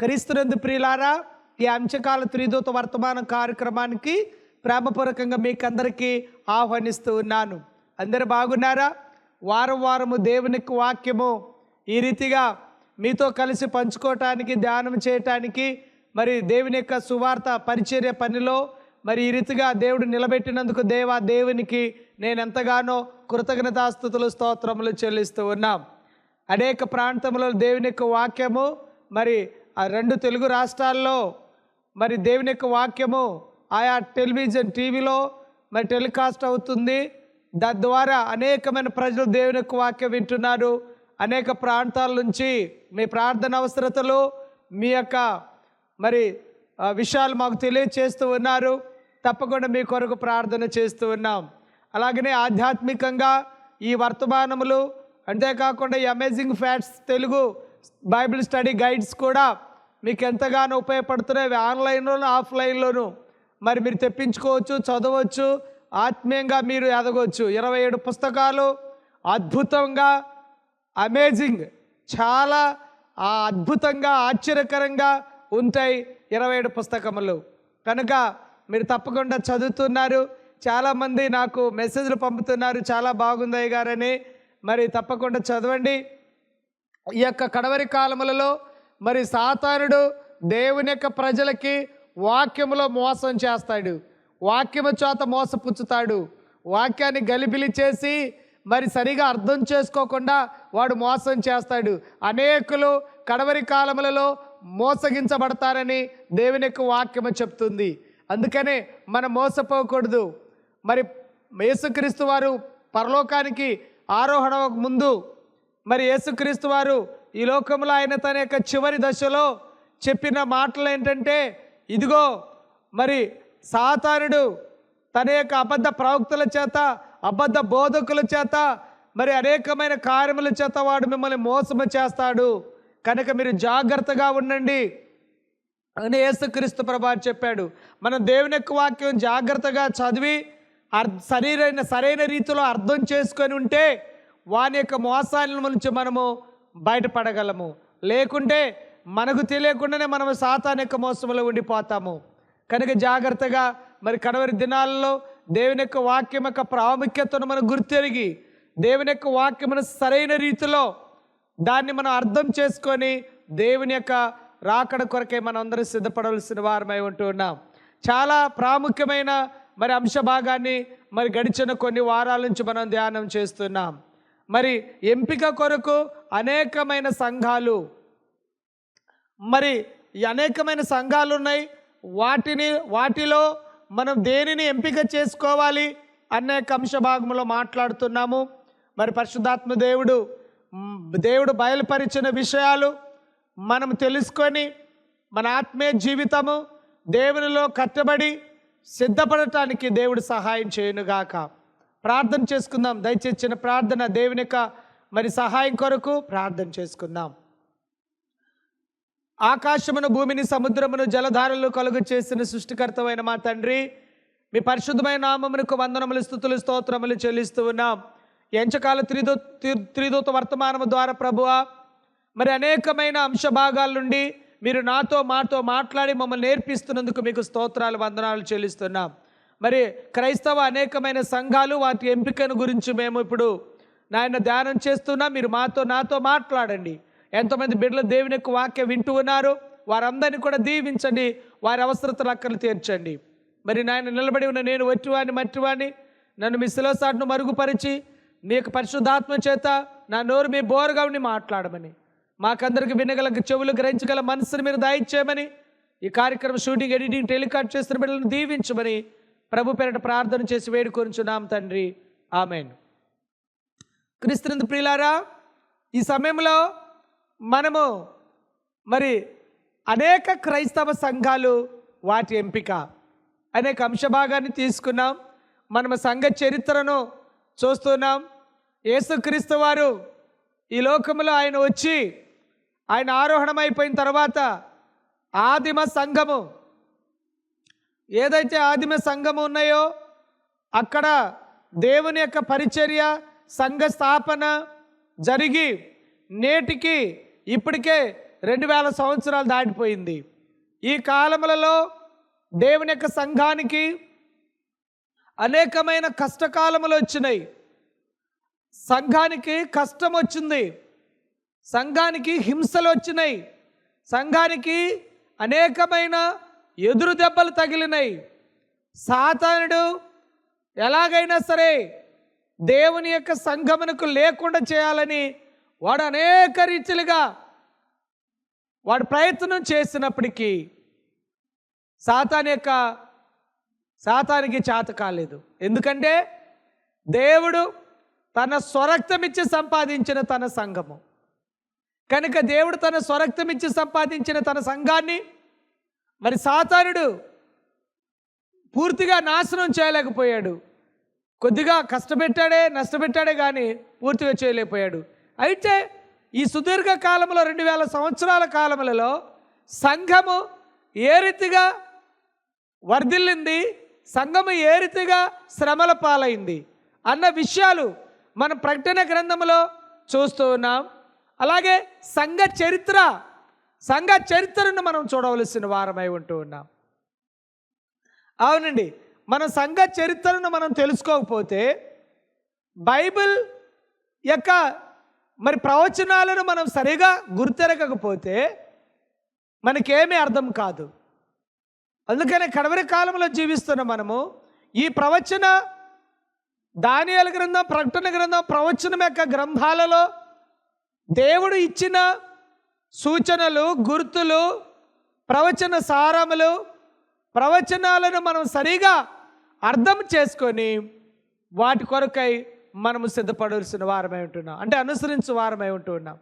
క్రీస్తునందు ప్రియులారా ఈ అంశకాల త్రిదూత వర్తమాన కార్యక్రమానికి ప్రేమపూర్వకంగా మీకు అందరికీ ఆహ్వానిస్తూ ఉన్నాను. అందరు బాగున్నారా? వారం వారము దేవునికి వాక్యము ఈ రీతిగా మీతో కలిసి పంచుకోవటానికి ధ్యానం చేయటానికి మరి దేవుని యొక్క సువార్త పరిచర్య పనిలో మరి ఈ రీతిగా దేవుడు నిలబెట్టినందుకు దేవా దేవునికి నేను ఎంతగానో కృతజ్ఞతాస్థుతులు స్తోత్రములు చెల్లిస్తూ ఉన్నాం. అనేక ప్రాంతంలో దేవుని యొక్క వాక్యము మరి ఆ రెండు తెలుగు రాష్ట్రాల్లో మరి దేవుని యొక్క వాక్యము ఆయా టెలివిజన్ టీవీలో మరి టెలికాస్ట్ అవుతుంది. తద్వారా అనేకమైన ప్రజలు దేవుని యొక్క వాక్యం వింటున్నారు. అనేక ప్రాంతాల నుంచి మీ ప్రార్థన అవసరతలు మీ యొక్క మరి విషయాలు మాకు తెలియచేస్తూ ఉన్నారు. తప్పకుండా మీ కొరకు ప్రార్థన చేస్తూ ఉన్నాం. అలాగనే ఆధ్యాత్మికంగా ఈ వర్తమానములు అంతేకాకుండా amazing facts Telugu Bible study guides కూడా మీకు ఎంతగానో ఉపయోగపడుతున్నాయి ఆన్లైన్లోను ఆఫ్లైన్లోను. మరి మీరు తెప్పించుకోవచ్చు చదవచ్చు ఆత్మీయంగా మీరు ఎదగవచ్చు ఇరవై ఏడు పుస్తకాలు అద్భుతంగా అమేజింగ్ చాలా అద్భుతంగా ఆశ్చర్యకరంగా ఉంటాయి ఇరవై ఏడు పుస్తకములు. కనుక మీరు తప్పకుండా చదువుతున్నారు. చాలామంది నాకు మెసేజ్లు పంపుతున్నారు. చాలా బాగుంది గారని మరి తప్పకుండా చదవండి. ఈ యొక్క కడవరి కాలములలో మరి సాతానుడు దేవుని యొక్క ప్రజలకి వాక్యములో మోసం చేస్తాడు. వాక్యము చేత మోసపుచ్చుతాడు. వాక్యాన్ని గలిబిలి చేసి మరి సరిగా అర్థం చేసుకోకుండా వాడు మోసం చేస్తాడు. అనేకులు కడవరి కాలములలో మోసగించబడతారని దేవుని యొక్క వాక్యము చెప్తుంది. అందుకనే మనం మోసపోకూడదు. మరి యేసుక్రీస్తు వారు పరలోకానికి ఆరోహణ ముందు మరి యేసుక్రీస్తు వారు ఈ లోకంలో ఆయన తన యొక్క చివరి దశలో చెప్పిన మాటలు ఏంటంటే ఇదిగో మరి సాతానుడు తన యొక్క అబద్ధ ప్రవక్తల చేత అబద్ధ బోధకుల చేత మరి అనేకమైన కార్యముల చేత వాడు మిమ్మల్ని మోసము చేస్తాడు. కనుక మీరు జాగ్రత్తగా ఉండండి. అని యేసుక్రీస్తు ప్రభా చెప్పాడు. మనం దేవుని యొక్క వాక్యం జాగ్రత్తగా చదివి అర్ సరైన సరైన రీతిలో అర్థం చేసుకొని ఉంటే వాని యొక్క మోసాల నుంచి మనము బయటపడగలము. లేకుంటే మనకు తెలియకుండానే మనము సాతాన్ యొక్క మోసంలో ఉండిపోతాము. కనుక జాగ్రత్తగా మరి కడవరి దినాలలో దేవుని యొక్క వాక్యం యొక్క ప్రాముఖ్యతను మనం గుర్తెరిగి దేవుని యొక్క వాక్యమును సరైన రీతిలో దాన్ని మనం అర్థం చేసుకొని దేవుని యొక్క రాకడ కొరకే మనం అందరం సిద్ధపడవలసిన వారమై ఉంటూ ఉన్నాం. చాలా ప్రాముఖ్యమైన మరి అంశ భాగాన్ని మరి గడిచిన కొన్ని వారాల నుంచి మనం ధ్యానం చేస్తున్నాం. మరి ఎంపిక కొరకు అనేకమైన సంఘాలు. మరి ఈ అనేకమైన సంఘాలు ఉన్నాయి వాటిని వాటిలో మనం దేనిని ఎంపిక చేసుకోవాలి అనే అంశ భాగంలో మాట్లాడుతున్నాము. మరి పరిశుద్ధాత్మ దేవుడు దేవుడు బయలుపరిచిన విషయాలు మనం తెలుసుకొని మన ఆత్మీయ జీవితము దేవునిలో కట్టబడి సిద్ధపడటానికి దేవుడు సహాయం చేయనుగాక. ప్రార్థన చేసుకుందాం. దయచేసిన ప్రార్థన. దేవుని యొక్క మరి సహాయం కొరకు ప్రార్థన చేసుకుందాం. ఆకాశమును భూమిని సముద్రమును జలధారలు కలుగు చేసిన సృష్టికర్తమైన మా తండ్రి మీ పరిశుద్ధమైన నామమునకు వందనములు స్థుతులు స్తోత్రములు చెల్లిస్తూ ఉన్నాం. ఎంచకాల త్రిదో త్రిదూత వర్తమానము ద్వారా ప్రభువ మరి అనేకమైన అంశ భాగాల నుండి మీరు నాతో మాతో మాట్లాడి మమ్మల్ని నేర్పిస్తున్నందుకు మీకు స్తోత్రాలు వందనాలు చెల్లిస్తున్నాం. మరి క్రైస్తవ అనేకమైన సంఘాలు వాటి ఎంపికను గురించి మేము ఇప్పుడు నాయన ధ్యానం చేస్తున్నా మీరు మాతో నాతో మాట్లాడండి. ఎంతమంది బిడ్డలు దేవుని యొక్క వాక్యం వింటూ ఉన్నారు. వారందరినీ కూడా దీవించండి. వారి అవసరతలు అక్కలు తీర్చండి. మరి నాయన నిలబడి ఉన్న నేను వట్టివాణ్ణి మట్టివాణ్ణి నన్ను మీ శిలోసాటును మరుగుపరిచి మీ యొక్క పరిశుద్ధాత్మ చేత నా నోరు మీ బోరుగా ఉండి మాట్లాడమని. మాకందరికి వినగల చెవులు గ్రహించగల మనసుని మీరు దయచేయమని ఈ కార్యక్రమం షూటింగ్ ఎడిటింగ్ టెలికాస్ట్ చేస్తున్న బిడ్డలను దీవించమని ప్రభు పేరిట ప్రార్థన చేసి వేడుకొంచున్నాం తండ్రి. ఆమెను. క్రీస్తునందు ప్రియులారా ఈ సమయంలో మనము మరి అనేక క్రైస్తవ సంఘాలు వాటి ఎంపిక అనేక అంశభాగాన్ని తీసుకున్నాం. మనము సంఘ చరిత్రను చూస్తున్నాం. యేసుక్రీస్తు వారు ఈ లోకంలో ఆయన వచ్చి ఆయన ఆరోహణమైపోయిన తర్వాత ఆదిమ సంఘము ఏదైతే ఆదిమ సంఘము ఉన్నాయో అక్కడ దేవుని యొక్క పరిచర్య సంఘ స్థాపన జరిగి నేటికి ఇప్పటికే రెండు వేల సంవత్సరాలు దాటిపోయింది. ఈ కాలములలో దేవుని యొక్క సంఘానికి అనేకమైన కష్టకాలములు వచ్చినాయి. సంఘానికి కష్టం వచ్చింది. సంఘానికి హింసలు వచ్చినాయి. సంఘానికి అనేకమైన ఎదురు దెబ్బలు తగిలినాయి. సాతానుడు ఎలాగైనా సరే దేవుని యొక్క సంగమనకు లేకుండా చేయాలని వాడు అనేక రీతిలుగా వాడు ప్రయత్నం చేసినప్పటికీ సాతాన్ యొక్క సాతానికి చేత కాలేదు. ఎందుకంటే దేవుడు తన స్వరక్తమిచ్చి సంపాదించిన తన సంఘము కనుక దేవుడు తన స్వరక్తమిచ్చి సంపాదించిన తన సంఘాన్ని మరి సాతానుడు పూర్తిగా నాశనం చేయలేకపోయాడు. కొద్దిగా కష్టపెట్టాడే నష్టపెట్టాడే కానీ పూర్తిగా చేయలేకపోయాడు. అయితే ఈ సుదీర్ఘ కాలంలో రెండు వేల సంవత్సరాల కాలములలో సంఘము ఏ రీతిగా వర్ధిల్లింది సంఘము ఏ రీతిగా శ్రమల పాలైంది అన్న విషయాలు మన ప్రకటన గ్రంథంలో చూస్తూ ఉన్నాం. అలాగే సంఘ చరిత్ర సంఘ చరిత్రను మనం చూడవలసిన వారమై ఉంటూ ఉన్నాం. అవునండి. మన సంఘ చరిత్రను మనం తెలుసుకోకపోతే బైబిల్ యొక్క మరి ప్రవచనాలను మనం సరిగా గుర్తెరగకపోతే మనకేమీ అర్థం కాదు. అందుకనే కడవరి కాలంలో జీవిస్తున్న మనము ఈ ప్రవచన దానియాల గ్రంథం ప్రకటన గ్రంథం ప్రవచనం యొక్క గ్రంథాలలో దేవుడు ఇచ్చిన సూచనలు గుర్తులు ప్రవచన సారములు ప్రవచనాలను మనం సరిగా అర్థం చేసుకొని వాటి కొరకై మనము సిద్ధపడాల్సిన వారమై ఉంటున్నాం. అంటే అనుసరించు వారమై ఉంటున్నాం.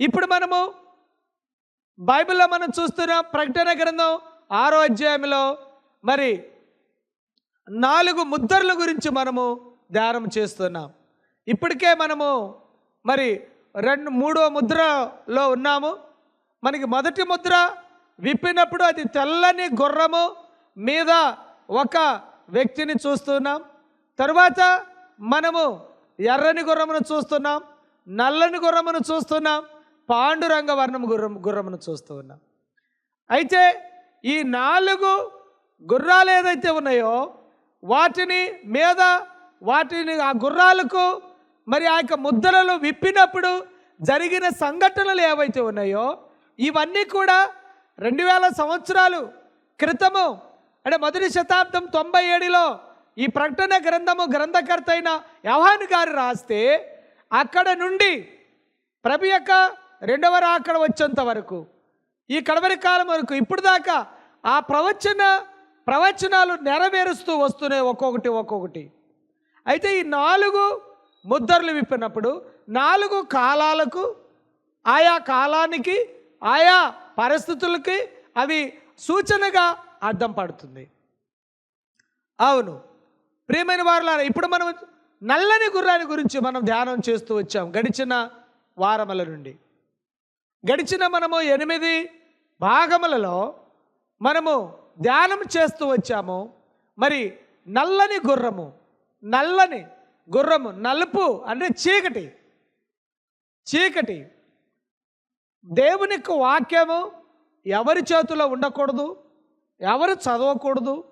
ఇప్పుడు మనము బైబిల్లో మనం చూస్తున్నాం ప్రకటన గ్రంథం ఆరో అధ్యాయంలో మరి నాలుగు ముద్రల గురించి మనము ధ్యానం చేస్తున్నాం. ఇప్పటికే మనము మరి రెండు మూడో ముద్రలో ఉన్నాము. మనకి మొదటి ముద్ర విప్పినప్పుడు అది తెల్లని గుర్రము మీద ఒక వ్యక్తిని చూస్తున్నాం. తరువాత మనము ఎర్రని గుర్రమును చూస్తున్నాం నల్లని గుర్రమును చూస్తున్నాం పాండురంగ వర్ణం గుర్రం గుర్రమును చూస్తూ ఉన్నాం. అయితే ఈ నాలుగు గుర్రాలు ఏదైతే ఉన్నాయో వాటిని మీద వాటిని ఆ గుర్రాలకు మరి ఆ యొక్క ముద్రలు విప్పినప్పుడు జరిగిన సంఘటనలు ఏవైతే ఉన్నాయో ఇవన్నీ కూడా రెండు వేల సంవత్సరాలు క్రితము అంటే మొదటి శతాబ్దం తొంభై ఏడులో ఈ ప్రకటన గ్రంథము గ్రంథకర్త అయిన యవహాను గారు రాస్తే అక్కడ నుండి ప్రభు యొక్క రెండవ రాకడ వచ్చేంత వరకు ఈ కడవరి కాలం వరకు ఇప్పుడు దాకా ఆ ప్రవచన ప్రవచనాలు నెరవేరుస్తూ వస్తున్నాయి ఒక్కొక్కటి ఒక్కొక్కటి. అయితే ఈ నాలుగు ముద్దర్లు విప్పినప్పుడు నాలుగు కాలాలకు ఆయా కాలానికి ఆయా పరిస్థితులకి అవి సూచనగా అర్థం పడుతుంది. అవును. ప్రియమైన వారులారా ఇప్పుడు మనం నల్లని గుర్రాన్ని గురించి మనం ధ్యానం చేస్తూ వచ్చాం గడిచిన వారముల నుండి. గడిచిన మనము ఎనిమిది భాగములలో మనము ధ్యానం చేస్తూ వచ్చాము. మరి నల్లని గుర్రము నల్లని గుర్రము నలుపు అంటే చీకటి. చీకటి. దేవుని వాక్యము ఎవరి చేతిలో ఉండకూడదు? ఎవరు చదవకూడదు?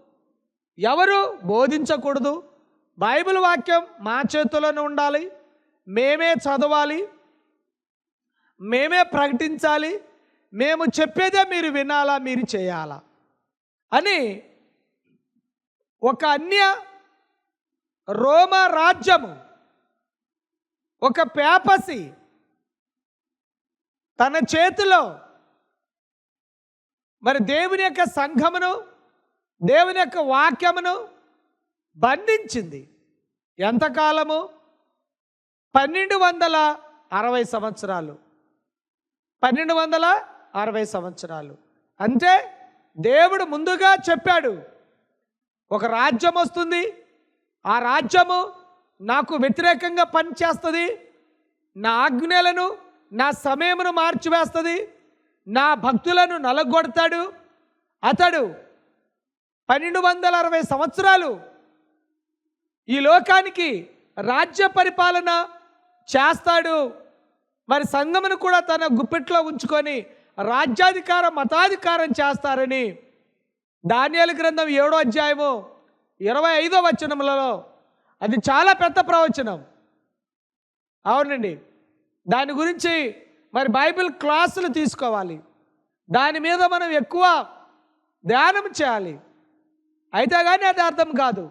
ఎవరు బోధించకూడదు? బైబిల్ వాక్యం మా చేతుల్లోనే ఉండాలి. మేమే చదవాలి. మేమే ప్రకటించాలి. మేము చెప్పేదే మీరు వినాలా మీరు చేయాలా అని ఒక అన్య రోమ రాజ్యము ఒక పేపసి తన చేతిలో మరి దేవుని యొక్క సంఘమును దేవుని యొక్క వాక్యమును బంధించింది. ఎంతకాలము? పన్నెండు వందల అరవై సంవత్సరాలు. పన్నెండు వందల అరవై సంవత్సరాలు. అంటే దేవుడు ముందుగా చెప్పాడు ఒక రాజ్యం వస్తుంది ఆ రాజ్యము నాకు వ్యతిరేకంగా పనిచేస్తుంది నా ఆజ్ఞలను నా సమయమును మార్చివేస్తుంది నా భక్తులను నలగొడతాడు. అతడు పన్నెండు వందల అరవై సంవత్సరాలు ఈ లోకానికి రాజ్య పరిపాలన చేస్తాడు. మరి సంఘమును కూడా తన గుప్పెట్లో ఉంచుకొని రాజ్యాధికారం మతాధికారం చేస్తారని ధాన్యాల గ్రంథం ఏడో అధ్యాయము ఇరవై ఐదో వచనములలో అది చాలా పెద్ద ప్రవచనం. అవునండి. దాని గురించి మరి బైబిల్ క్లాసులు తీసుకోవాలి. దాని మీద మనం ఎక్కువ ధ్యానం చేయాలి. అయితే కానీ అది అర్థం కాదు.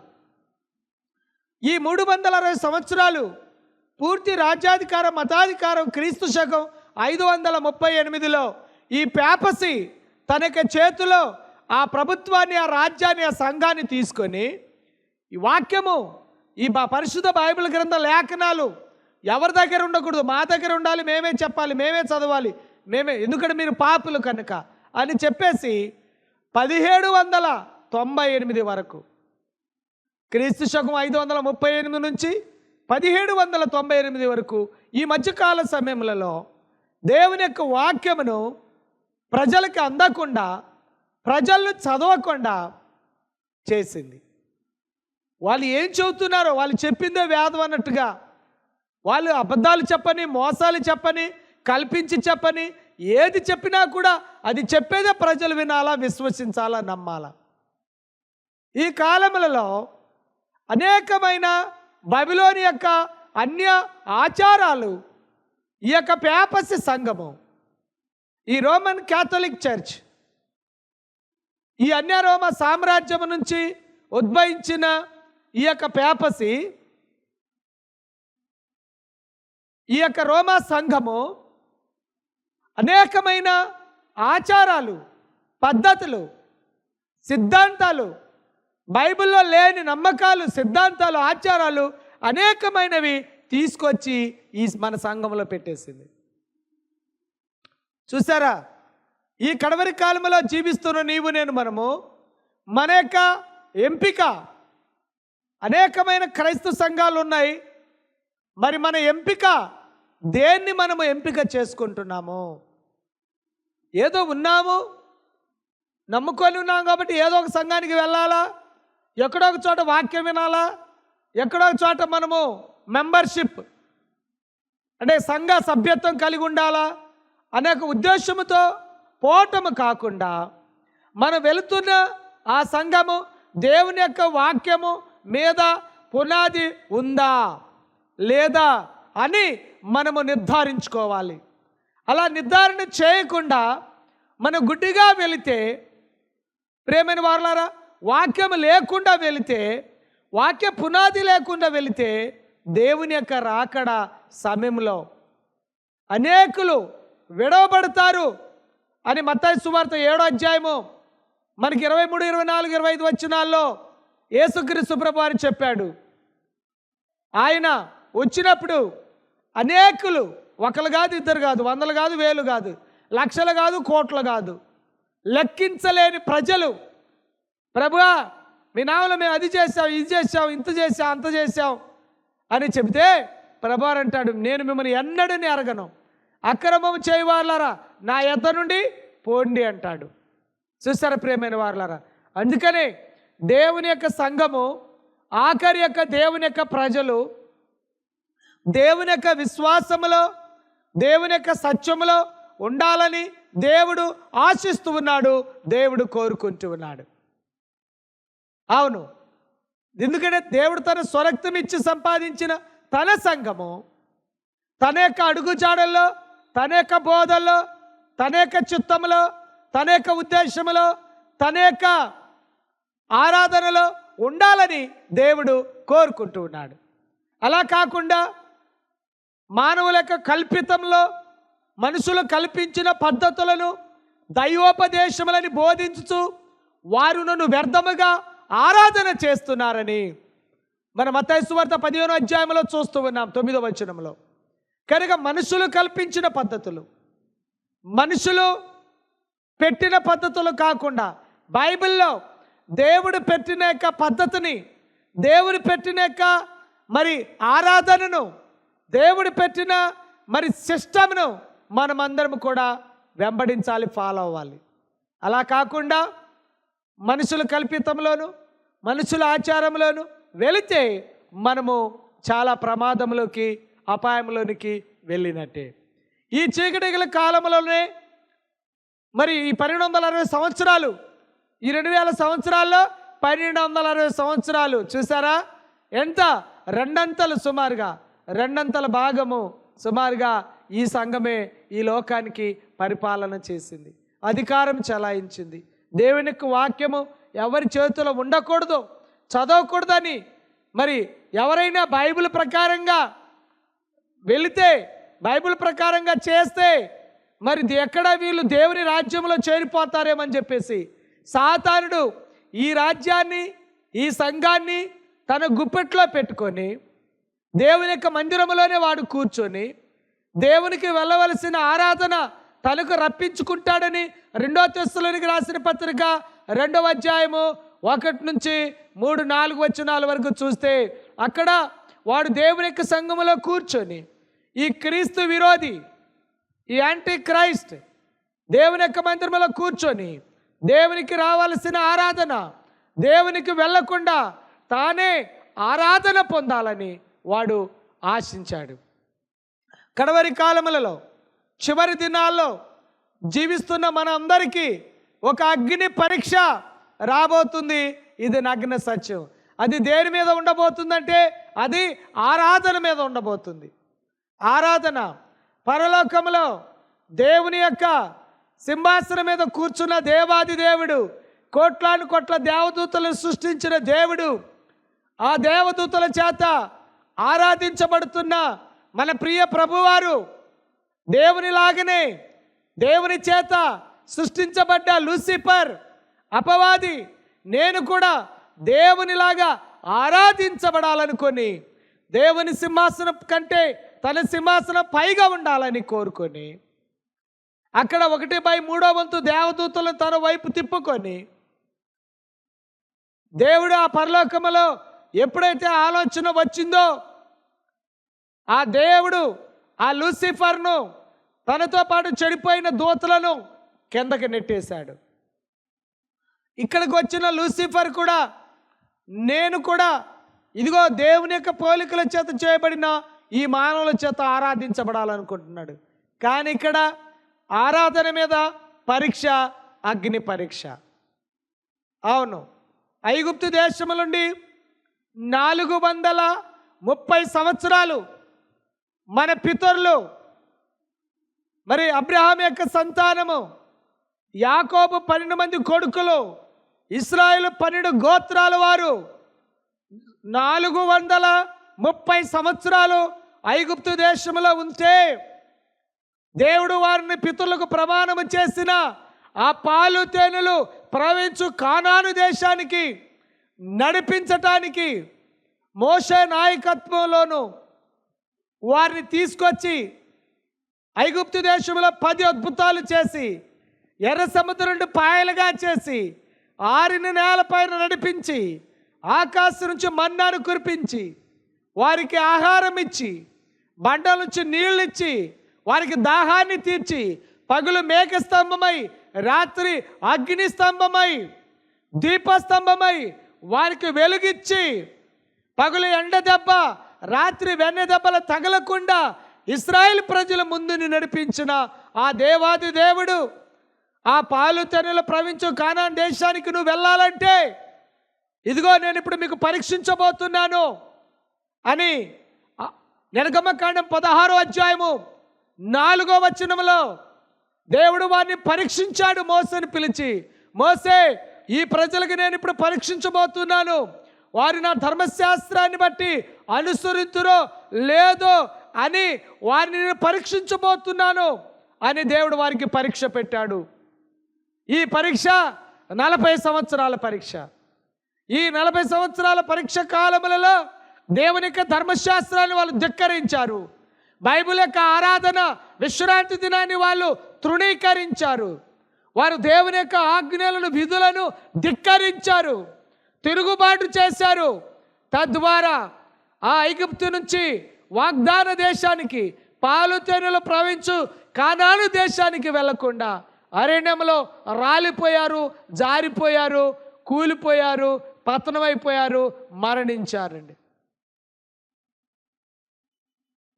ఈ మూడు వందల అరవై సంవత్సరాలు పూర్తి రాజ్యాధికారం మతాధికారం క్రీస్తు శకం ఐదు వందల ముప్పై ఎనిమిదిలో ఈ పేపసి తన చేతిలో ఆ ప్రభుత్వాన్ని ఆ రాజ్యాన్ని ఆ సంఘాన్ని తీసుకొని ఈ వాక్యము ఈ పరిశుద్ధ బైబిల్ గ్రంథ లేఖనాలు ఎవరి దగ్గర ఉండకూడదు. మా దగ్గర ఉండాలి మేమే చెప్పాలి మేమే చదవాలి మేమే. ఎందుకంటే మీరు పాపులు కనుక అని చెప్పేసి పదిహేడు వందల తొంభై ఎనిమిది వరకు క్రీస్తు శకం ఐదు వందల ముప్పై ఎనిమిది నుంచి పదిహేడు వందల తొంభై ఎనిమిది వరకు ఈ మధ్యకాల సమయంలో దేవుని యొక్క వాక్యమును ప్రజలకు అందకుండా ప్రజలను చదవకుండా చేసింది. వాళ్ళు ఏం చెబుతున్నారో వాళ్ళు చెప్పిందే వేదం అన్నట్టుగా వాళ్ళు అబద్ధాలు చెప్పని మోసాలు చెప్పని కల్పించి చెప్పని ఏది చెప్పినా కూడా అది చెప్పేదే ప్రజలు వినాలా విశ్వసించాలా నమ్మాలా. ఈ కాలములలో అనేకమైన బబిలోని యొక్క అన్య ఆచారాలు ఈ యొక్క పేపసి సంఘము ఈ రోమన్ క్యాథలిక్ చర్చ్ ఈ అన్య రోమ సామ్రాజ్యం నుంచి ఉద్భవించిన ఈ యొక్క పేపసి ఈ యొక్క రోమా సంఘము అనేకమైన ఆచారాలు పద్ధతులు సిద్ధాంతాలు బైబిల్లో లేని నమ్మకాలు సిద్ధాంతాలు ఆచారాలు అనేకమైనవి తీసుకొచ్చి ఈ మన సంఘంలో పెట్టేసింది. చూసారా? ఈ కడవరి కాలంలో జీవిస్తున్న నీవు నేను మనము మన యొక్క ఎంపిక అనేకమైన క్రైస్తవ సంఘాలు ఉన్నాయి. మరి మన ఎంపిక దేన్ని మనము ఎంపిక చేసుకుంటున్నాము? ఏదో ఉన్నాము నమ్ముకొని ఉన్నాం కాబట్టి ఏదో ఒక సంఘానికి వెళ్ళాలా? ఎక్కడో ఒక చోట వాక్యం వినాలా? ఎక్కడో ఒక చోట మనము మెంబర్షిప్ అంటే సంఘ సభ్యత్వం కలిగి ఉండాలా? అనేక ఉద్దేశముతో ఉద్దేశంతో పోవటము కాకుండా మనం వెళుతున్న ఆ సంఘము దేవుని యొక్క వాక్యము మీద పునాది ఉందా? లేదా అని మనము నిర్ధారించుకోవాలి. అలా నిర్ధారణ చేయకుండా మనం గుడ్డిగా వెళితే ప్రేమైన వారులారా వాక్యం లేకుండా వెళితే వాక్య పునాది లేకుండా వెళితే దేవుని యొక్క రాకడ సమయంలో అనేకులు విడవబడతారు అని మత్తాయి సువార్త ఏడో అధ్యాయము మనకి ఇరవై మూడు ఇరవై నాలుగు ఇరవై ఐదు వచ్చినాల్లో యేసుక్రీస్తు ప్రభు అని చెప్పాడు. ఆయన వచ్చినప్పుడు అనేకులు ఒకరు కాదు ఇద్దరు కాదు వందలు కాదు వేలు కాదు లక్షలు కాదు కోట్లు కాదు లెక్కించలేని ప్రజలు. ప్రభువా మీ నామలో మేము అది చేసాం ఇది చేసాం ఇంత చేసాం అంత చేసాం అని చెబితే ప్రభార్ అంటాడు నేను మిమ్మల్ని ఎన్నడని అరగను. అక్రమం చేయవారులారా నా ఎద్ద నుండి పోండి అంటాడు. చూస్తారా ప్రియమైన వారులారా? అందుకనే దేవుని యొక్క సంఘము ఆఖరి యొక్క దేవుని యొక్క ప్రజలు దేవుని యొక్క విశ్వాసములో దేవుని యొక్క సత్యములో ఉండాలని దేవుడు ఆశిస్తూ ఉన్నాడు దేవుడు కోరుకుంటూ ఉన్నాడు. అవును. ఎందుకంటే దేవుడు తన స్వరక్తం ఇచ్చి సంపాదించిన తన సంఘము తన యొక్క అడుగుజాడల్లో తన యొక్క బోధల్లో తన యొక్క చిత్తములో తన యొక్క ఉద్దేశములో తన యొక్క ఆరాధనలో ఉండాలని దేవుడు కోరుకుంటూ ఉన్నాడు. అలా కాకుండా మానవుల యొక్క కల్పితంలో మనుషులు కల్పించిన పద్ధతులను దైవోపదేశములని బోధించుతూ వారు నన్ను వ్యర్థముగా ఆరాధన చేస్తున్నారని మన మత్తయి పదిహేను అధ్యాయంలో చూస్తూ ఉన్నాం తొమ్మిదో వచనంలో కనుక మనుషులు కల్పించిన పద్ధతులు మనుషులు పెట్టిన పద్ధతులు కాకుండా బైబిల్లో దేవుడు పెట్టిన యొక్క పద్ధతిని దేవుడు పెట్టిన యొక్క మరి ఆరాధనను దేవుడు పెట్టిన మరి సిస్టమ్ను మనమందరం కూడా వెంబడించాలి ఫాలో అవ్వాలి. అలా కాకుండా మనుషుల కల్పితంలోను మనుషుల ఆచారంలోను వెళితే మనము చాలా ప్రమాదంలోకి అపాయంలోనికి వెళ్ళినట్టే. ఈ చీకటిగల కాలంలోనే మరి ఈ పన్నెండు వందల అరవై సంవత్సరాలు ఈ రెండు వేల సంవత్సరాల్లో పన్నెండు వందల అరవై సంవత్సరాలు చూసారా? ఎంత రెండంతలు సుమారుగా రెండంతల భాగము సుమారుగా ఈ సంఘమే ఈ లోకానికి పరిపాలన చేసింది. అధికారం చలాయించింది. దేవుని యొక్క వాక్యము ఎవరి చేతిలో ఉండకూడదు చదవకూడదని. మరి ఎవరైనా బైబిల్ ప్రకారంగా వెళితే బైబిల్ ప్రకారంగా చేస్తే మరి ఎక్కడ వీళ్ళు దేవుని రాజ్యంలో చేరిపోతారేమని చెప్పేసి సాతానుడు ఈ రాజ్యాన్ని ఈ సంఘాన్ని తన గుప్పెట్లో పెట్టుకొని దేవుని యొక్క మందిరంలోనే వాడు కూర్చొని దేవునికి వెళ్ళవలసిన ఆరాధన తనకు రప్పించుకుంటాడని రెండో తెస్తులోనికి రాసిన పత్రిక రెండవ అధ్యాయము ఒకటి నుంచి మూడు నాలుగు వచనాల వరకు చూస్తే అక్కడ వాడు దేవుని యొక్క సంఘములో కూర్చొని ఈ క్రీస్తు విరోధి ఈ యాంటీ క్రైస్ట్ దేవుని యొక్క మందిరంలో కూర్చొని దేవునికి రావాల్సిన ఆరాధన దేవునికి వెళ్ళకుండా తానే ఆరాధన పొందాలని వాడు ఆశించాడు. కడవరి కాలములలో చివరి దినాల్లో జీవిస్తున్న మన అందరికీ ఒక అగ్ని పరీక్ష రాబోతుంది. ఇది నగ్న సత్యం. అది దేని మీద ఉండబోతుందంటే అది ఆరాధన మీద ఉండబోతుంది. ఆరాధన పరలోకంలో దేవుని యొక్క సింహాసనం మీద కూర్చున్న దేవాది దేవుడు కోట్లాను కోట్ల దేవదూతలను సృష్టించిన దేవుడు ఆ దేవదూతల చేత ఆరాధించబడుతున్న మన ప్రియ ప్రభువారు దేవునిలాగనే దేవుని చేత సృష్టించబడ్డ లూసిఫర్ అపవాది. నేను కూడా దేవునిలాగా ఆరాధించబడాలనుకొని దేవుని సింహాసనం కంటే తన సింహాసనం పైగా ఉండాలని కోరుకొని అక్కడ ఒకటి బై మూడో వంతు దేవదూతలు తన వైపు తిప్పుకొని దేవుడు ఆ పరలోకములో ఎప్పుడైతే ఆలోచన వచ్చిందో ఆ దేవుడు ఆ లూసిఫర్ను తనతో పాటు చెడిపోయిన దూతలను కిందకి నెట్టేశాడు. ఇక్కడికి వచ్చిన లూసిఫర్ కూడా నేను కూడా ఇదిగో దేవుని యొక్క పోలికల చేత చేయబడిన ఈ మానవుల చేత ఆరాధించబడాలనుకుంటున్నాడు. కానీ ఇక్కడ ఆరాధన మీద పరీక్ష అగ్ని పరీక్ష. అవును ఐగుప్తు దేశము నుండి నాలుగు వందల ముప్పై సంవత్సరాలు మన పితరులు మరి అబ్రహాం యొక్క సంతానము యాకోబు పన్నెండు మంది కొడుకులు ఇస్రాయేల్ పన్నెండు గోత్రాల వారు నాలుగు వందల ముప్పై సంవత్సరాలు ఐగుప్తు దేశంలో ఉంటే దేవుడు వారిని పితరులకు ప్రమాణము చేసిన ఆ పాలు తేనెలు ప్రవహించు కానాను దేశానికి నడిపించటానికి మోస నాయకత్వంలోనూ వారిని తీసుకొచ్చి ఐగుప్తు దేశంలో పది అద్భుతాలు చేసి ఎర్ర సముద్రం పాయలుగా చేసి ఆరిన నేలపైన నడిపించి ఆకాశం నుంచి మన్నాను కురిపించి వారికి ఆహారం ఇచ్చి బండ నుంచి నీళ్ళు ఇచ్చి వారికి దాహాన్ని తీర్చి పగులు మేక స్తంభమై రాత్రి అగ్ని స్తంభమై దీపస్తంభమై వారికి వెలుగిచ్చి పగులు ఎండ దెబ్బ రాత్రి వెన్న దెబ్బలు తగలకుండా ఇస్రాయేల్ ప్రజల ముందుని నడిపించిన ఆ దేవాది దేవుడు ఆ పాలు తెనెలు ప్రవించు కానాన్ దేశానికి నువ్వు వెళ్ళాలంటే ఇదిగో నేను ఇప్పుడు మీకు పరీక్షించబోతున్నాను అని నిర్గమకాండం పదహారో అధ్యాయము నాలుగో వచనంలో దేవుడు వారిని పరీక్షించాడు మోసని పిలిచి మోసే ఈ ప్రజలకు నేను ఇప్పుడు పరీక్షించబోతున్నాను. వారి నా ధర్మశాస్త్రాన్ని బట్టి అనుసరించురో లేదో అని వారిని నేను పరీక్షించబోతున్నాను అని దేవుడు వారికి పరీక్ష పెట్టాడు. ఈ పరీక్ష నలభై సంవత్సరాల పరీక్ష. ఈ నలభై సంవత్సరాల పరీక్ష కాలములలో దేవుని యొక్క ధర్మశాస్త్రాన్ని వాళ్ళు ధిక్కరించారు. బైబిల్ యొక్క ఆరాధన విశ్రాంతి దినాన్ని వాళ్ళు తృణీకరించారు. వారు దేవుని యొక్క ఆజ్ఞలను విధులను ధిక్కరించారు. తిరుగుబాటు చేశారు. తద్వారా ఆ ఐగుప్తు నుంచి వాగ్దాన దేశానికి పాలు తేనెలు ప్రవహించు కానాను దేశానికి వెళ్ళకుండా అరణ్యంలో రాలిపోయారు జారిపోయారు కూలిపోయారు పతనమైపోయారు మరణించారండి.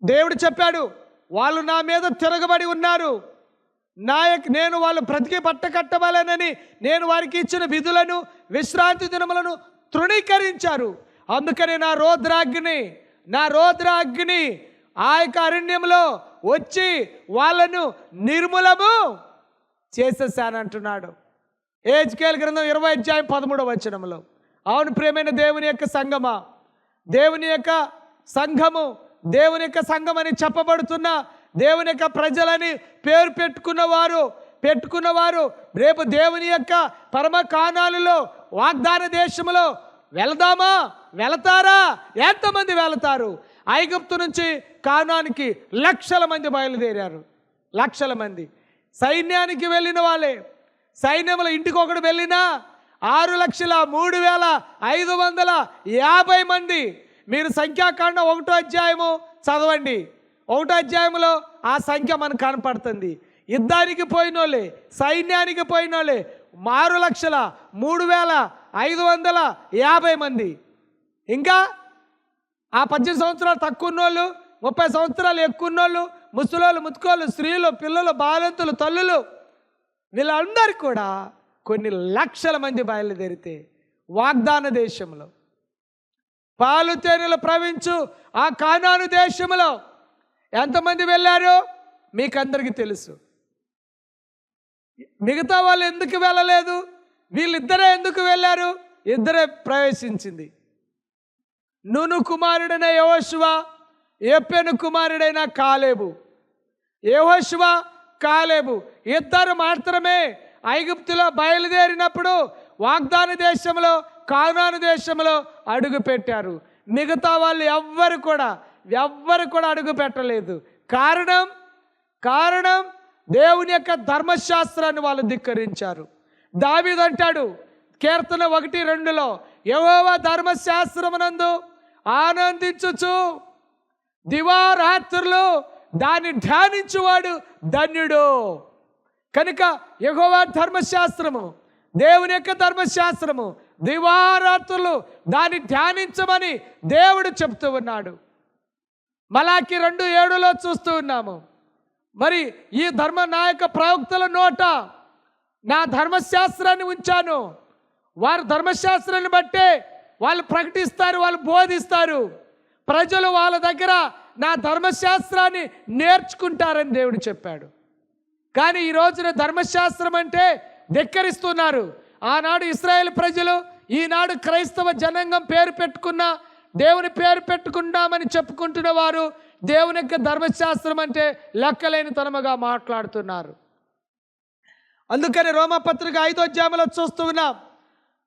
దేవుడు చెప్పాడు వాళ్ళు నా మీద తిరగబడి ఉన్నారు. నాయక్ నేను వాళ్ళు బ్రతికి బట్ట కట్టవాలనని నేను వారికి ఇచ్చిన విధులను విశ్రాంతి దినములను తృణీకరించారు. అందుకని నా రోద్రాగ్ని నా రోద్రాగ్ని ఆ యొక్క అరణ్యంలో వచ్చి వాళ్ళను నిర్మూలము చేసేసానంటున్నాడు ఏజ్కేల్ గ్రంథం ఇరవై అధ్యాయం పదమూడవ వచనంలో అవును ప్రేమైన దేవుని యొక్క సంగమా దేవుని యొక్క సంఘము దేవుని యొక్క సంఘం అని చెప్పబడుతున్న దేవుని యొక్క ప్రజలని పేరు పెట్టుకున్నవారు పెట్టుకున్నవారు రేపు దేవుని యొక్క పరమ కాణాలలో వాగ్దాన దేశంలో వెళదామా? వెళతారా? ఎంతమంది వెళతారు? ఐగుప్తు నుంచి కానానికి లక్షల మంది బయలుదేరారు. లక్షల మంది. సైన్యానికి వెళ్ళిన వాళ్ళే. సైన్యంలో ఇంటికొకడు వెళ్ళినా ఆరు లక్షల మూడు వేల ఐదు వందల యాభై మంది. మీరు సంఖ్యాకాండ ఒకటో అధ్యాయము చదవండి. ఒకటో అధ్యాయంలో ఆ సంఖ్య మనకు కనపడుతుంది. యుద్ధానికి పోయినోళ్ళే సైన్యానికి పోయినోళ్ళే ఆరు లక్షల మూడు వేల ఐదు వందల యాభై మంది. ఇంకా ఆ పద్దెనిమిది సంవత్సరాలు తక్కువ ఉన్నోళ్ళు ముప్పై సంవత్సరాలు ఎక్కువ ఉన్నోళ్ళు ముసలోళ్ళు ముతుకోళ్ళు స్త్రీలు పిల్లలు బాలంతులు తల్లులు వీళ్ళందరికీ కూడా కొన్ని లక్షల మంది బయలుదేరితే వాగ్దాన దేశంలో. పాలు తేనెలు ప్రవించు ఆ కానాను దేశంలో. ఎంతమంది వెళ్ళారు? మీకందరికీ తెలుసు. మిగతా వాళ్ళు ఎందుకు వెళ్ళలేదు? వీళ్ళిద్దరే ఎందుకు వెళ్ళారు? ఇద్దరే ప్రవేశించింది. నూను కుమారుడైన యహోశివ ఏపెను కుమారుడైన కాలేబు. యహోశివ కాలేబు ఇద్దరు మాత్రమే ఐగుప్తులో బయలుదేరినప్పుడు వాగ్దాన దేశంలో కానాను దేశంలో అడుగు పెట్టారు మిగతా వాళ్ళు ఎవ్వరు కూడా ఎవ్వరు కూడా అడుగు పెట్టలేదు. కారణం కారణం దేవుని యొక్క ధర్మశాస్త్రాన్ని వాళ్ళు ధిక్కరించారు. దావిదంటాడు అంటాడు కీర్తన ఒకటి రెండులో యెహోవ ధర్మశాస్త్రమునందు ఆనందించుచు దివారాత్రులు దాన్ని ధ్యానించువాడు ధన్యుడు. కనుక ఎగోవా ధర్మశాస్త్రము దేవుని యొక్క ధర్మశాస్త్రము దివారాత్రులు దాన్ని ధ్యానించమని దేవుడు చెప్తూ ఉన్నాడు. మలాకి రెండు ఏడులో చూస్తూ ఉన్నాము. మరి ఈ ధర్మ నాయక ప్రవక్తల నోట నా ధర్మశాస్త్రాన్ని ఉంచాను. వారు ధర్మశాస్త్రాన్ని బట్టే వాళ్ళు ప్రకటిస్తారు వాళ్ళు బోధిస్తారు. ప్రజలు వాళ్ళ దగ్గర నా ధర్మశాస్త్రాన్ని నేర్చుకుంటారని దేవుడు చెప్పాడు. కానీ ఈ రోజున ధర్మశాస్త్రం అంటే ధిక్కరిస్తున్నారు. ఆనాడు ఇస్రాయేల్ ప్రజలు ఈనాడు క్రైస్తవ జనాంగం పేరు పెట్టుకున్న దేవుని పేరు పెట్టుకుంటామని చెప్పుకుంటున్న వారు దేవుని యొక్క ధర్మశాస్త్రం అంటే లెక్కలేని తనముగా మాట్లాడుతున్నారు. అందుకని రోమపత్రిక ఐదో అధ్యాయంలో చూస్తూ ఉన్నాం.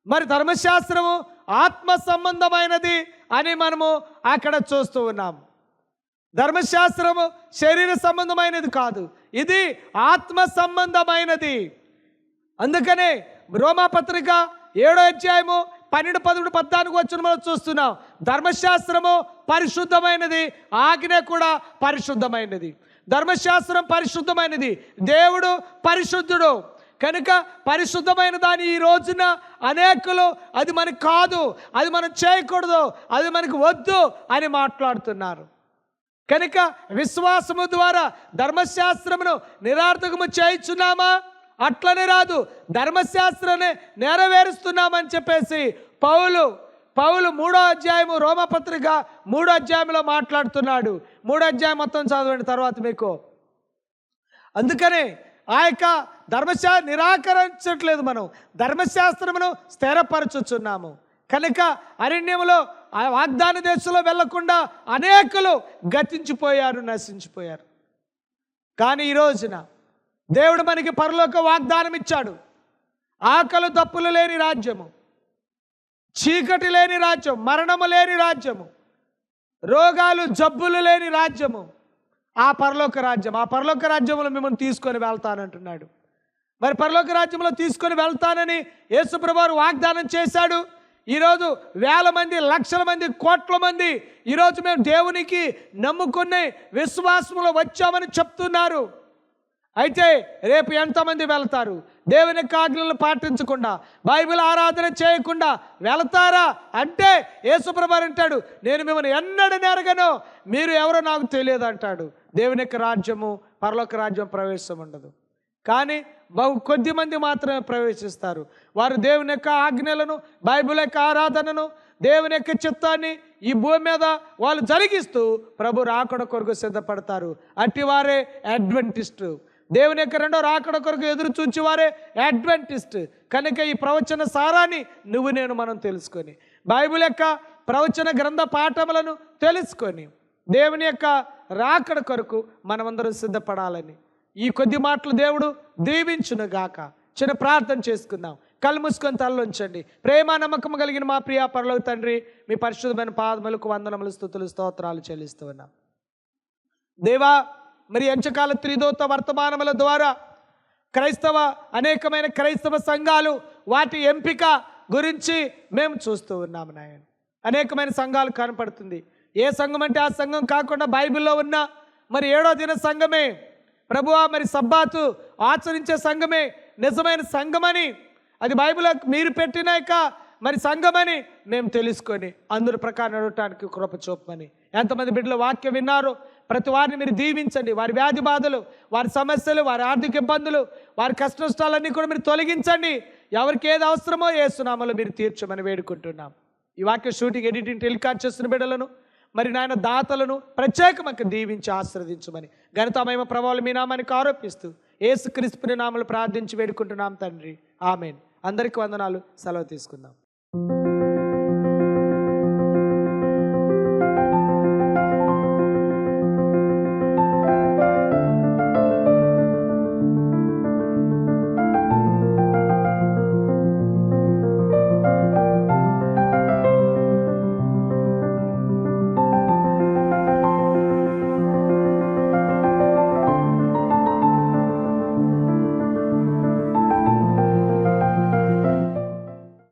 మరి ధర్మశాస్త్రము ఆత్మ సంబంధమైనది అని మనము అక్కడ చూస్తూ ఉన్నాం. ధర్మశాస్త్రము శరీర సంబంధమైనది కాదు. ఇది ఆత్మ సంబంధమైనది. అందుకనే రోమాపత్రిక ఏడో అధ్యాయము పన్నెండు పదమూడు పద్నాలుగు వచ్చిన మనం చూస్తున్నాం. ధర్మశాస్త్రము పరిశుద్ధమైనది ఆజ్ఞ కూడా పరిశుద్ధమైనది. ధర్మశాస్త్రం పరిశుద్ధమైనది దేవుడు పరిశుద్ధుడు. కనుక పరిశుద్ధమైన దాని ఈ రోజున అనేకులు అది మనకు కాదు అది మనం చేయకూడదు అది మనకు వద్దు అని మాట్లాడుతున్నారు. కనుక విశ్వాసము ద్వారా ధర్మశాస్త్రమును నిరార్థకము చేయించున్నామా? అట్లనే రాదు. ధర్మశాస్త్రాన్ని నెరవేరుస్తున్నామని చెప్పేసి పౌలు పౌలు మూడో అధ్యాయము రోమపత్రిక మూడో అధ్యాయంలో మాట్లాడుతున్నాడు. మూడో అధ్యాయం మొత్తం చదవండి తర్వాత మీకు. అందుకనే ఆ యొక్క ధర్మశా నిరాకరించట్లేదు మనం. ధర్మశాస్త్రమును స్థిరపరచుచున్నాము. కనుక అరణ్యములో ఆ వాగ్దాన దేశంలో వెళ్ళకుండా అనేకులు గతించిపోయారు నశించిపోయారు. కానీ ఈ రోజున దేవుడు మనకి పరలోక వాగ్దానం ఇచ్చాడు ఆకలు తప్పులు లేని రాజ్యము. చీకటి లేని రాజ్యం మరణము లేని రాజ్యము రోగాలు జబ్బులు లేని రాజ్యము ఆ పరలోక రాజ్యం ఆ పరలోక రాజ్యంలో మిమ్మల్ని తీసుకొని వెళ్తానంటున్నాడు. మరి పరలోక రాజ్యంలో తీసుకొని వెళ్తానని యేసుప్రభువారు వాగ్దానం చేశాడు. ఈరోజు వేల మంది లక్షల మంది కోట్ల మంది ఈరోజు మేము దేవునికి నమ్ముకుని విశ్వాసంలో వచ్చామని చెప్తున్నారు. అయితే రేపు ఎంతమంది వెళ్తారు? దేవుని యొక్క ఆజ్ఞలను పాటించకుండా బైబిల్ ఆరాధన చేయకుండా వెళ్తారా? అంటే యేసుప్రభారు అంటాడు నేను మిమ్మల్ని ఎన్నడూ నెరగను మీరు ఎవరో నాకు తెలియదు అంటాడు. దేవుని యొక్క రాజ్యము పరలోక రాజ్యం ప్రవేశం ఉండదు. కానీ బహు కొద్ది మంది మాత్రమే ప్రవేశిస్తారు. వారు దేవుని యొక్క ఆజ్ఞలను బైబిల్ యొక్క ఆరాధనను దేవుని యొక్క చిత్తాన్ని ఈ భూమి మీద వాళ్ళు జరిగిస్తూ ప్రభు రాకడ కొరకు సిద్ధపడతారు. అట్టివారే అడ్వెంటిస్టు. దేవుని యొక్క రెండో రాకడ కొరకు ఎదురు చూచేవారే అడ్వెంటిస్ట్. కనుక ఈ ప్రవచన సారాన్ని నువ్వు నేను మనం తెలుసుకొని బైబిల్ యొక్క ప్రవచన గ్రంథ పాఠములను తెలుసుకొని దేవుని యొక్క రాకడ కొరకు మనమందరం సిద్ధపడాలని. ఈ కొద్ది మాటలు దేవుడు దీవించును గాక చిన్న ప్రార్థన చేసుకుందాం. కళ్ళు మూసుకొని తలలోంచండి ప్రేమ నమ్మకం కలిగిన మా ప్రియా పరలోక తండ్రి మీ పరిశుద్ధమైన పాదములకు వందనములు స్థుతులు స్తోత్రాలు చెల్లిస్తూ ఉన్నాం. దేవా మరి ఎంచకాల త్రిదోత వర్తమానముల ద్వారా క్రైస్తవ అనేకమైన క్రైస్తవ సంఘాలు వాటి ఎంపిక గురించి మేము చూస్తూ ఉన్నాము నాయన. అనేకమైన సంఘాలు కనపడుతుంది. ఏ సంఘం అంటే ఆ సంఘం కాకుండా బైబిల్లో ఉన్న మరి ఏడో దిన సంఘమే ప్రభువా మరి సబ్బాతు ఆచరించే సంఘమే నిజమైన సంఘమని అది బైబిల్ మీరు పెట్టినాక మరి సంఘమని మేము తెలుసుకొని అందరి ప్రకారం నడవటానికి కృప చూపమని. ఎంతమంది బిడ్డలు వాక్యం విన్నారో ప్రతి వారిని మీరు దీవించండి. వారి వ్యాధి బాధలు వారి సమస్యలు వారి ఆర్థిక ఇబ్బందులు వారి కష్ట నష్టాలన్నీ కూడా మీరు తొలగించండి. ఎవరికి ఏది అవసరమో ఏసునామలో మీరు తీర్చమని వేడుకుంటున్నాం. ఈ వాక్య షూటింగ్ ఎడిటింగ్ టెలికాస్ట్ చేస్తున్న బిడ్డలను మరి నాయన దాతలను ప్రత్యేకమంగా దీవించి ఆశ్రవదించమని ఘనతమయమ ప్రభావాలు మీ నామానికి ఆరోపిస్తూ ఏసు క్రిస్పుని నామలు ప్రార్థించి వేడుకుంటున్నాం తండ్రి. ఆమెన్. అందరికీ వందనాలు. సెలవు తీసుకుందాం.